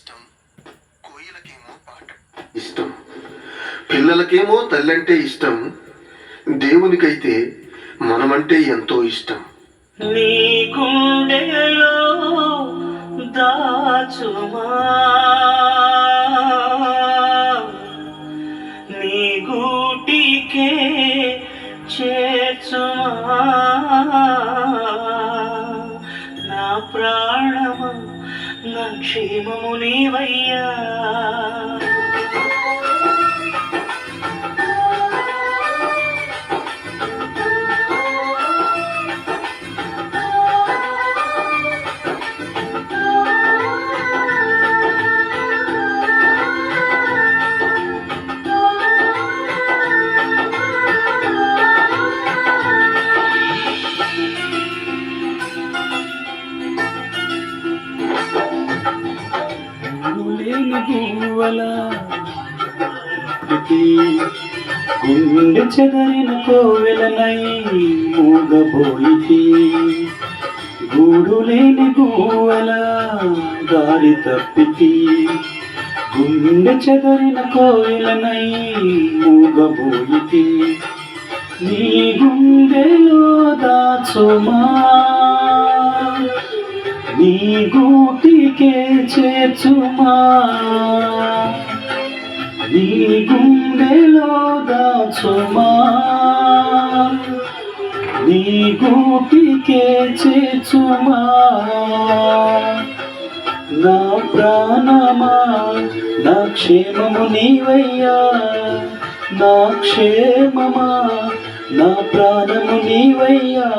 ఇష్టం. కోయిలకేమో పాట. ఇష్టం. పిల్లలకేమో తల్లంటే ఇష్టం. దేవునికైతే మనమంటే ఎంతో ఇష్టం. నీ గుండెలో దాచుమా. నీ గూటికే చేర్చుమా. నా ప్రాణము నా క్షేమము నీవయ్యా. గువ్వల గుండె చెదరిన కోవెలనై మూగబోయితి గూడు లేని గువ్వల దారి తప్పితి గుండె చెదరిన కోవెలనై మూగబోయితి నీ గుండెలో దాచుమా. నీ గూటికే చేర్చుమా? నీ గుండెలో దాచుమా? నీ గూటికే చేర్చుమా? నా ప్రాణమా? నా క్షేమము నీవయ్యా. నా క్షేమమా? నా ప్రాణము నీవయ్యా.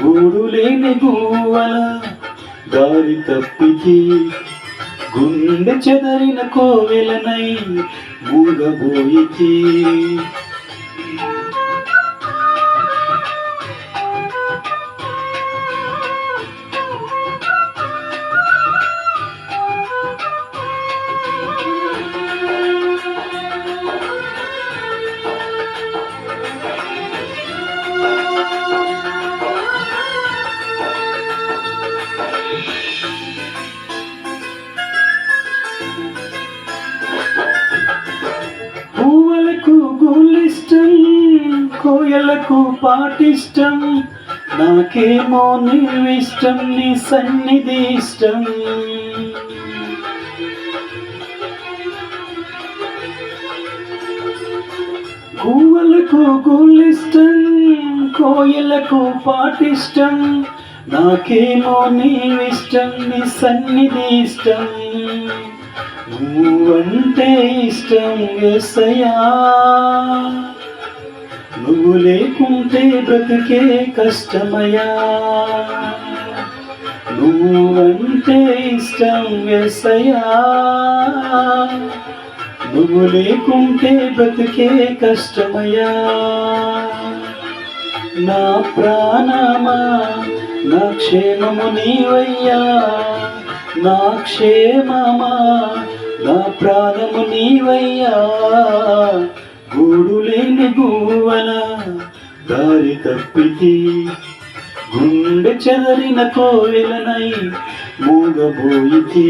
గూడు లేని గువ్వల దారి తప్పికి గుండె చెదరిన కోవెలనై మూగబోయితి కోయలకు పాటిష్టం. నాకేమో నీవిష్టం నీ సన్నిధి ఇష్టం. పువ్వులకు గూలిష్టం కోయలకు పాటిష్టం. నాకేమో నీవిష్టం నీ సన్నిధి ఇష్టం. నువ్వంటే ఇష్టం ఎసయా నువ్వు లేకుంటే బ్రతికే కష్టమయా నువ్వంటే ఇష్టం ఎసయా నువ్వు లేకుంటే బ్రతికే కష్టమయా నా ప్రాణమా నా క్షేమము నీవయ్యా. నా క్షేమమా నా ప్రాణము నీవయ్యా. గూడు లేని గువ్వల దారి తప్పితి గుండె చెదరిన కోవెలనై మూగబోయితి.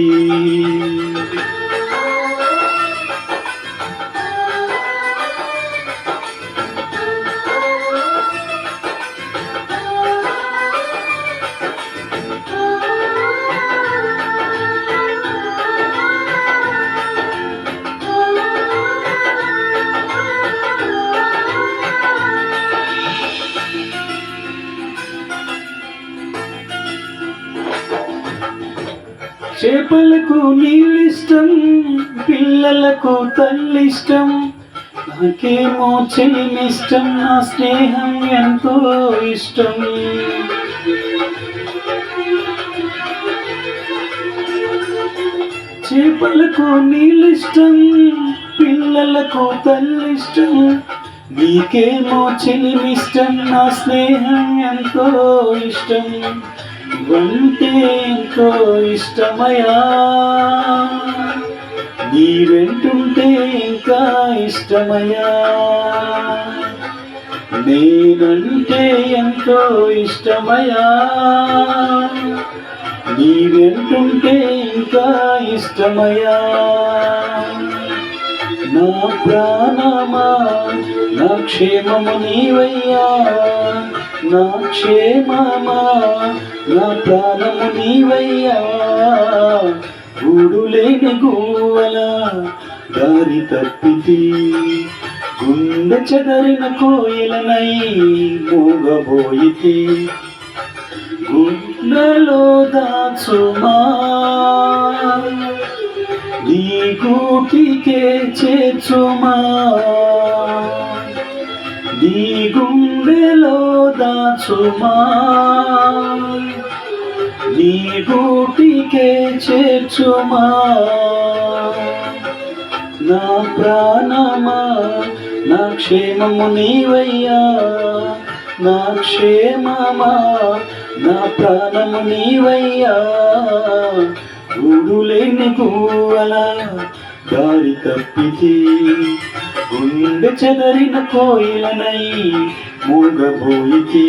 చేపలకు నీళ్ళిష్టం పిల్లలకు తల్లిష్టం. నాకేమో చెల్లిష్టం నా స్నేహం ఎంతో ఇష్టం. చేపలకు నీళ్ళిష్టం పిల్లలకు తల్లిష్టం. నీకేమో చెల్లిష్టం నా స్నేహం ఎంతో ఇష్టం. వంటే ఎంతో ఇష్టమయా? నీ వెంటుంటే ఇంకా ఇష్టమయా? నేనంటే ఎంతో ఇష్టమయా? నీ వెంటుంటే ఇంకా ఇష్టమయా? నా ప్రా నా క్షేమము నీవయ్యా నా క్షేమమా నా ప్రాణము నీవయ్యా. గూడు లేని దారి తప్పితి గుండె చెదరిన కోయిలనై మూగబోయితి గుండెలో దాచుమా. నీ కూటికే చేచుమా గుండెలో దాచుమా? నీ గూటికే చేర్చుమా? నా ప్రాణమా? నా క్షేమము నీవయ్యా. నా క్షేమమా? నా ప్రాణము నీవయ్యా. గూడులేని గువ్వల దారి తప్పితే గుండె చెదరిన కోయిలనై మూగబోయితే.